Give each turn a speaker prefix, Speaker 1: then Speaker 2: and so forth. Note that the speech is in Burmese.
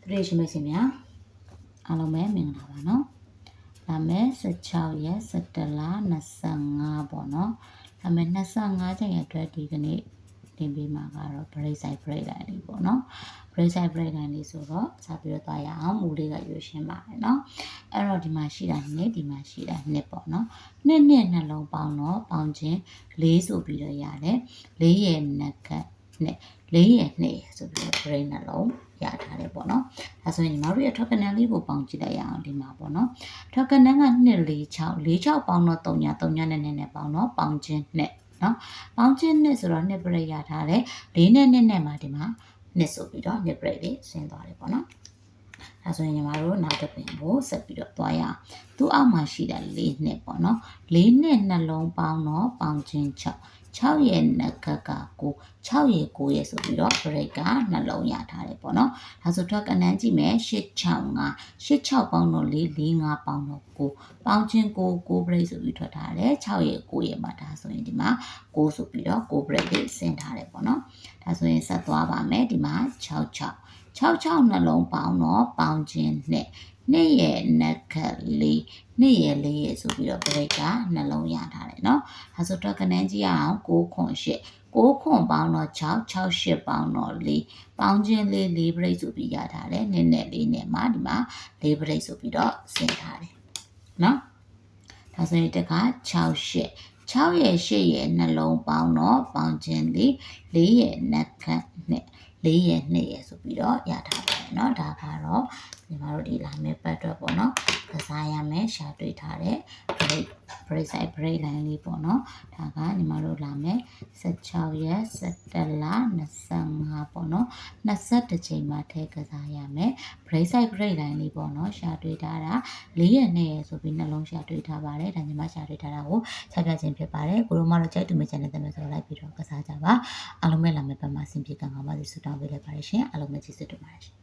Speaker 1: သူတို့ရှင်မရှင်များအားလုံးပဲမင်္ဂလာပါနော်လာမယ်16ရက်17လ25ပေါ့နော်လာမယ်25ချိန်အတွက်ဒီကနေ့တင်ပေးမှာကတော့ break side break line လေးပေါ့နော် break side break line လေးဆိုတော့စပြီးတော့သွားရအောင်မူလေးကရွေးရှင်းပါတယ်နော်အဲ့တော့ဒီမှာရှိတာနှစ်ဒီမှာရှိတာနှစ်ပေါ့နော်နှစ်နှစ်နှလုံးပေါင်းတော့ပေါင်းချင်း၄ဆိုပြီးတော့ရတယ်၄ရဲ့နက်ကတ်နဲ့ ၄ရဲ့နှစ်ဆိုပြီးတော့ break နှလုံးရထားတယ်ပေါ့နော်ဒါဆိုရင်ညီမတို့ရဲ့ token လေးကိုပေါင်းကြည့်လိုက်ရအောင်ဒီမှာပေါ့နော် token က2 4 6 4 6ပေါင်းတော့3ည3ညနဲ့နဲ့နဲ့ပေါင်းတော့ပေါင်းချင်းနဲ့နော်ပေါင်းချင်းနဲ့ဆိုတော့နှစ် break ရထားတယ်၄နဲ့နဲ့နဲ့မှာဒီမှာနှစ်ဆိုပြီးတော့နှစ် break လေးဆင်းသွားတယ်ပေါ့နော်ဒါဆိုရင်ညီမတို့နောက်တစ်ပင်ကိုဆက်ပြီးတော့သွားရအောင်သူ့အောက်မှာရှိတာ၄နှစ်ပေါ့နော်၄နှစ်နှလုံးပေါင်းတော့ပေါင်းချင်း6 6ရဲ့နက်ကကကို6ရဲ့9ရဲ့ဆိုပြီးတော့ break ကနှလုံးရထားတယ်ပေါ့နော်ဒါဆိုတော့ကနန်းကြည့်မယ်865 86ပေါင်းတော့4 45ပေါင်းတော့9ပေါင်းချင်း9 9 break ဆိုပြီးထွက်ထားတယ်6ရဲ့9ရဲ့မှာဒါဆိုရင်ဒီမှာ9ဆိုပြီးတော့9 break လေးဆင်းထားတယ်ပေါ့နော်ဒါဆိုရင်ဆက်သွားပါမယ်ဒီမှာ66 66နှလုံးပေါင်းတော့ပေါင်းချင်းနဲ့နှစ်ရဲ့နက်ကလေးနှစ်ရဲ့လေးရဲ့ဆိုပြီးတော့ break ကနှလုံးရထားတယ်เนาะဒါဆိုတော့ကနန်းကြည့်ရအောင်6ခွန်8 6ခွန်ပေါင်းတော့6 6 8ပေါင်းတော့4ပေါင်းချင်းလေး4 break ဆိုပြီးရထားတယ်နည်းနည်းလေးနဲ့မှဒီမှာ4 break ဆိုပြီးတော့ဆင်းထားတယ်เนาะဒါဆိုရင်တက6 8 6ရဲ့8ရဲ့နှလုံးပေါင်းတော့ပေါင်းချင်းလေး4ရဲ့နက်ခတ်နဲ့ 4ရဲ့2ရဲ့ဆိုပြီးတော့ရထားပါတယ်เนาะဒါကတော့ညီမတို့ဒီလာမယ့်ပတ်အတွက်ပေါ့เนาะကစားရမယ်ရှာတွေ့ထားတဲ့ break break side break line လေးပေါ့နော်ဒါကညီမတို့လာမယ်16ရက်17လ25ပေါ့နော်22ချိန်မှာထည့်ကစားရမယ် break side break line လေးပေါ့နော်ရှာတွေ့ထားတာ၄ရက်နဲ့ဆိုပြီးနှလုံးရှာတွေ့ထားပါတယ်ဒါညီမရှာတွေ့ထားတာကိုဆက်ပြခြင်းဖြစ်ပါတယ်ကိုရောမတို့ကြိုက်တူမချန်တဲ့တမဆိုလိုက်ပြီးတော့ကစားကြပါအားလုံးပဲလာမယ့်ပတ်မှာအဆင်ပြေကံကောင်းပါစေဆုတောင်းပေးလိုက်ပါတယ်ရှင်အားလုံးပဲကျေးဇူးတင်ပါတယ်ရှင်